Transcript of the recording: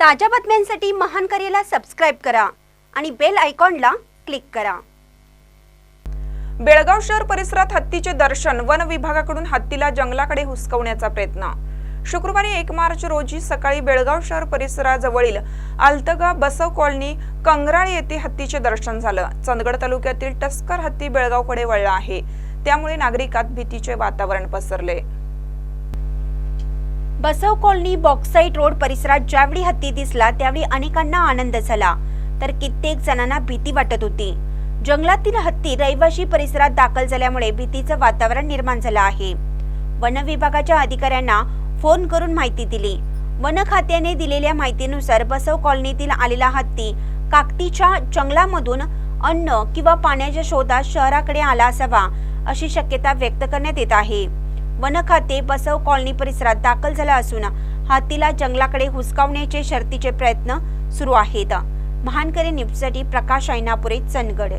ताज्या बातम्यांसाठी महान करेला सबस्क्राईब करा आणि बेल आयकॉनला क्लिक करा. बेळगाव शहर परिसरात हत्तीचे दर्शन वन विभागाकडून हत्तीला जंगलाकडे हुसकवण्याचा प्रयत्न. शुक्रवारी एक मार्च रोजी सकाळी बेळगाव शहर परिसराजवळील आलतगा बसव कॉलनी कंगराळ येथे हत्तीचे दर्शन झालं. चंदगड तालुक्यातील टस्कर हत्ती बेळगावकडे वळला आहे. त्यामुळे नागरिकात भीतीचे वातावरण पसरले. बसव कॉलनी बॉक्साईट रोड परिसरात ज्यावेळी हत्ती दिसला त्यावेळी अनेकांना आनंद झाला. तर कित्येक जणांना भीती वाटत होती. जंगलातील हत्ती रहिवाशी परिसरात दाखल झाल्यामुळे भीतीचं वातावरण निर्माण झालं आहे. वन विभागाच्या अधिकाऱ्यांना फोन करून माहिती दिली. वन खात्याने दिलेल्या माहितीनुसार बसव कॉलनीतील आलेला हत्ती काकतीच्या जंगलामधून अन्न किंवा पाण्याच्या शोधात शहराकडे आला असावा अशी शक्यता व्यक्त करण्यात येत आहे. वन खाते बसव कॉलनी परिसरात दाखल झाला असून हातीला जंगलाकडे हुसकावण्याचे शर्तीचे प्रयत्न सुरू आहेत. महानकरी न्यूजसाठी प्रकाश ऐनापुरे चंदगड.